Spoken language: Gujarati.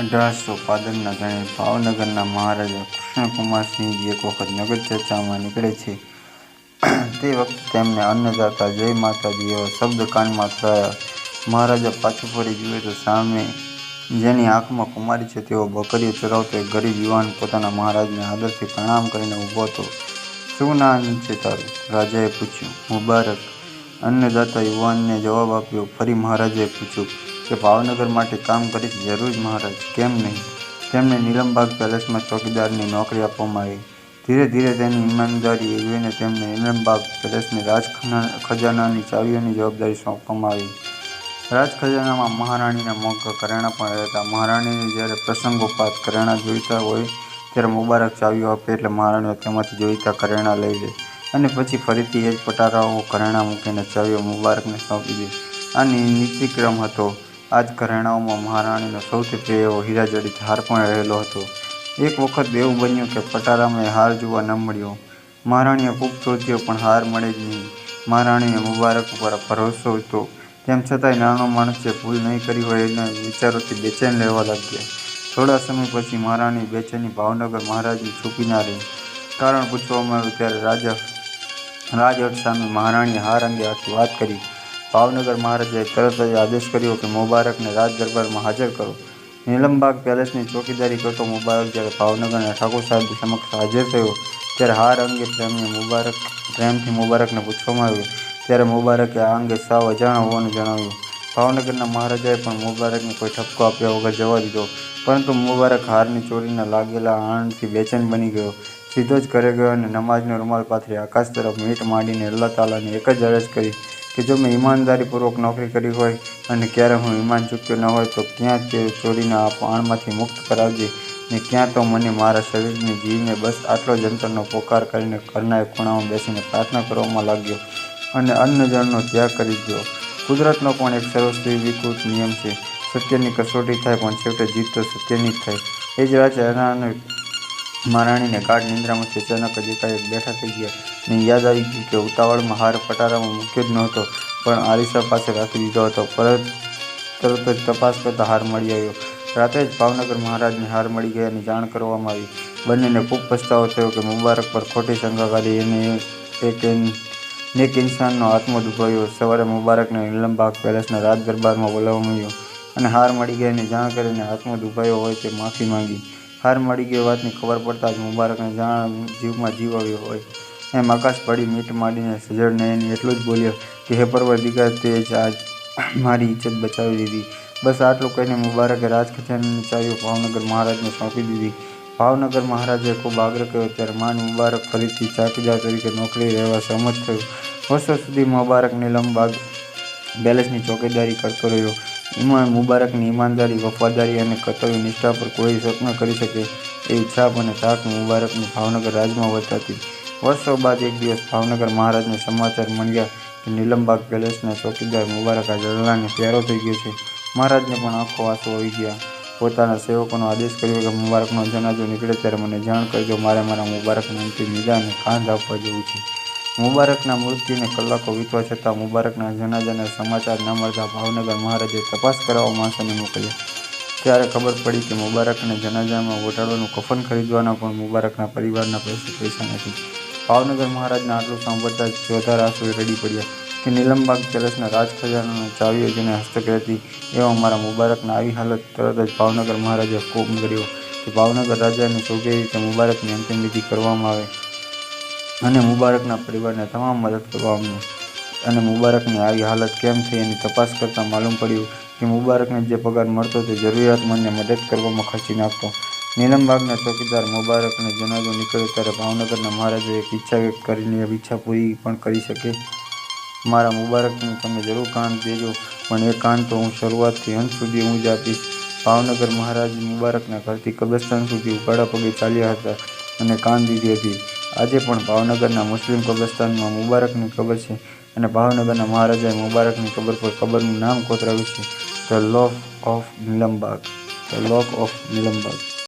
અઢારસો પાદરના ગણે ભાવનગરના મહારાજા કૃષ્ણકુમારસિંહજી એક વખત નગર ચર્ચામાં નીકળે છે. તે વખતે તેમને અન્નદાતા, જય માતાજી એવા શબ્દ કાનમાં થયા મહારાજા પાછું ફરી જુએ તો સામે જેની આંખમાં કુમારી છે તેઓ બકરીઓ ચરાવતો એક ગરીબ યુવાન પોતાના મહારાજને આદરથી પ્રણામ કરીને ઊભો હતો. "શું નામ છે તારું?" રાજાએ પૂછ્યું. "મુબારક." અન્નદાતા યુવાનને જવાબ આપ્યો. ફરી મહારાજાએ પૂછ્યું કે ભાવનગર માટે કામ કરીશ? "જરૂર મહારાજ, કેમ નહીં." તેમને નીલમબાગ પેલેસમાં ચોકીદારની નોકરી આપવામાં આવી. ધીરે ધીરે તેની ઈમાનદારી જોઈને તેમને નીલમબાગ પેલેસની રાજ ખજાનાની ચાવીઓની જવાબદારી સોંપવામાં આવી. રાજખજાનામાં મહારાણીના મોંઘા કરેણા પણ રહેતા. મહારાણીને જ્યારે પ્રસંગોપાત કરેણા જોઈતા હોય ત્યારે મુબારક ચાવીઓ આપે એટલે મહારાણીઓ તેમાંથી જોઈતા કરેણા લઈ લે અને પછી ફરીથી એ જ પટારાઓ કરેણા મૂકીને ચાવીઓ મુબારકને સોંપી દે. આ નીતિક્રમ હતો. આ જ ઘરેણાઓમાં મહારાણીનો સૌથી પ્રિય એવો હીરાજડિત હાર પણ રહેલો હતો. એક વખત એવું બન્યું કે પટારામાં હાર જોવા ન મળ્યો. મહારાણીએ ખૂબ શોધ્યો પણ હાર મળે જ નહીં. મહારાણીએ મુબારક ઉપર ભરોસો હતો તેમ છતાંય નાનો માણસે ભૂલ નહીં કરી હોય એના વિચારોથી બેચેન લેવા લાગ્યા. થોડા સમય પછી મહારાણી બેચેની ભાવનગર મહારાજની છૂપી ના રહી. કારણ પૂછવામાં આવ્યું ત્યારે રાજા રાજહટ સામે મહારાણીએ હાર અંગે આખી વાત કરી. ભાવનગર મહારાજાએ તરત જ આદેશ કર્યો કે મુબારકને રાજ દરબારમાં હાજર કરો. નીલમબાગ પેલેસની ચોકીદારી કરતો મુબારક જ્યારે ભાવનગરના ઠાકોર સાહેબ સમક્ષ હાજર થયો, ત્યારે હાર અંગે પ્રેમથી મુબારકને પૂછવામાં આવ્યું, ત્યારે મુબારકે આ અંગે સાવ અજાણ હોવાનું જણાવ્યું. ભાવનગરના મહારાજાએ પણ મુબારકને કોઈ ઠપકો આપ્યા વગર જવા દીધો. પરંતુ મુબારક હારની ચોરીના લાગેલા આનંદથી બેચેન બની ગયો. સીધો જ ઘરે ગયો અને નમાજનો રૂમાલ પાથરી આકાશ તરફ મીટ માંડીને અલ્લાહ તાલાની એક જ અરજ કરી કે જો મેં ઈમાનદારીપૂર્વક નોકરી કરી હોય અને ક્યારે હું ઈમાન ચૂક્યો ન હોય, તો ક્યાં તે ચોરીના પાણમાંથી મુક્ત કરાવજે ને ક્યાં તો મને મારા શરીરની જીવને બસ આટલો જ અંતરનો પોકાર કરીને ઘરના એક ખૂણામાં બેસીને પ્રાર્થના કરવામાં લાગ્યો અને અન્ન-જળનો ત્યાગ કરી દીધો. કુદરતનો પણ એક સર્વસ્વીકૃત નિયમ છે. સત્યની કસોટી થાય પણ છેવટે જીત તો સત્યની જ થાય. એ જ રાજા અને મહારાણીને ગાઢ નિંદ્રામાંથી અચાનક જ એકાએક બેઠા થઈ ગયા અને યાદ આવી ગયું કે ઉતાવળમાં હાર પટારામાં મૂક્યો જ નહોતો પણ આરિસા પાસે રાખી દીધો હતો. તરત જ તપાસ કરતાં હાર મળી આવ્યો. રાતે જ ભાવનગર મહારાજને હાર મળી ગયાની જાણ કરવામાં આવી. બંનેને ખૂબ પસ્તાવો થયો કે મુબારક પર ખોટી શંકા કાઢી એને એક નેક ઇન્સાનનો આત્મો દુભાવ્યો. સવારે મુબારકને નીલમબાગ પેલેસના રાજ દરબારમાં બોલાવવામાં આવ્યો અને હાર મળી ગયાની જાણ કરીને આત્મો દુભાયો હોય તે માફી માંગી. હાર મળી ગયો વાતની ખબર પડતાં જ મુબારકને જાણ જીવમાં જીવ આવ્યો હોય એમ આકાશ પાડી મીટ માંડીને સજળ નયન એટલું જ બોલ્યો કે હે પરવરદિગાર તે જ આજ મારી ઇજ્જત બચાવી દીધી. બસ આટલું કહીને મુબારકે રાજખજાનાની ચાવીઓ ભાવનગર મહારાજને સોંપી દીધી. ભાવનગર મહારાજે ખૂબ આગ્રહ કર્યો ત્યારે માન મુબારક ફરીથી ચાકીદાર તરીકે નોકરી રહેવા સહમત થયો. વર્ષો સુધી મુબારક નીલમબાગ બેલેસની ચોકીદારી કરતો રહ્યો. મુબારકની ઈમાનદારી, વફાદારી અને કર્તવ્ય નિષ્ઠા પર કોઈ શક કરી શકે એ છાપ અને તાક મુબારકની ભાવનગર રાજમાં વર્તાતી. વર્ષો બાદ એક દિવસ ભાવનગર મહારાજને સમાચાર મળ્યા કે નીલમબાગ પેલેસના ચોકીદાર મુબારક આજે અલ્લાહને પ્યારો થઈ ગયો છે. મહારાજને પણ આંખો આંસુ આવી ગયા. પોતાના સેવકોનો આદેશ કર્યો કે મુબારકનો જનાજો નીકળે ત્યારે મને જાણ કરજો. મારે મારા મુબારકને અંતિમ નિદાને કાંધ આપવા જેવું છે. મુબારકના મૃત્યુને કલાકો વીતવા છતાં મુબારકના જનાજાના સમાચાર ન મળતા ભાવનગર મહારાજે તપાસ કરાવવા માણસોને મોકલ્યા. ત્યારે ખબર પડી કે મુબારકને જનાજામાં ઓઢાડવાનું કફન ખરીદવાના પણ મુબારકના પરિવારના પાસે પૈસા નથી. ભાવનગર મહારાજના આટલું સાંભળતા જ ચોધાર આંસુએ રડી પડ્યા કે નીલમબાગ પેલેસના રાજખજાનાની ચાવીઓ જેને હસ્તક રહેતી એવા મારા મુબારકના આવી હાલત! તરત જ ભાવનગર મહારાજે હુકમ કર્યો કે ભાવનગર રાજાને શોભેય રીતે મુબારકની અંતિમવિધિ કરવામાં આવે અને મુબારકના પરિવારને તમામ મદદ કરવામાં અને મુબારકની આવી હાલત કેમ થઈ એની તપાસ કરતાં માલુમ પડ્યું કે મુબારકને જે પગાર મળતો તે જરૂરિયાતમંદને મદદ કરવામાં ખર્ચી નાખતો. નીલમબાગના ચોકીદાર મુબારકને જનાજો નીકળ્યો ત્યારે ભાવનગરના મહારાજાએ એક ઈચ્છા વ્યક્ત કરીને એ ઈચ્છા પૂરી પણ કરી શકે. મારા મુબારકનું તમે જરૂર કાન દેજો, પણ એ કાન તો હું શરૂઆતથી અંત સુધી હું જ આપીશ. ભાવનગર મહારાજ મુબારકના ઘરથી કબ્રસ્તાન સુધી ઉકાળા પગે ચાલ્યા હતા અને કાન દીધી હતી. આજે પણ ભાવનગરના મુસ્લિમ કબ્રસ્તાનમાં મુબારકની કબર છે અને ભાવનગરના મહારાજાએ મુબારકની કબર પર કબરનું નામ કોતરાવ્યું છે the lock of Nilambag. The lock of Nilambag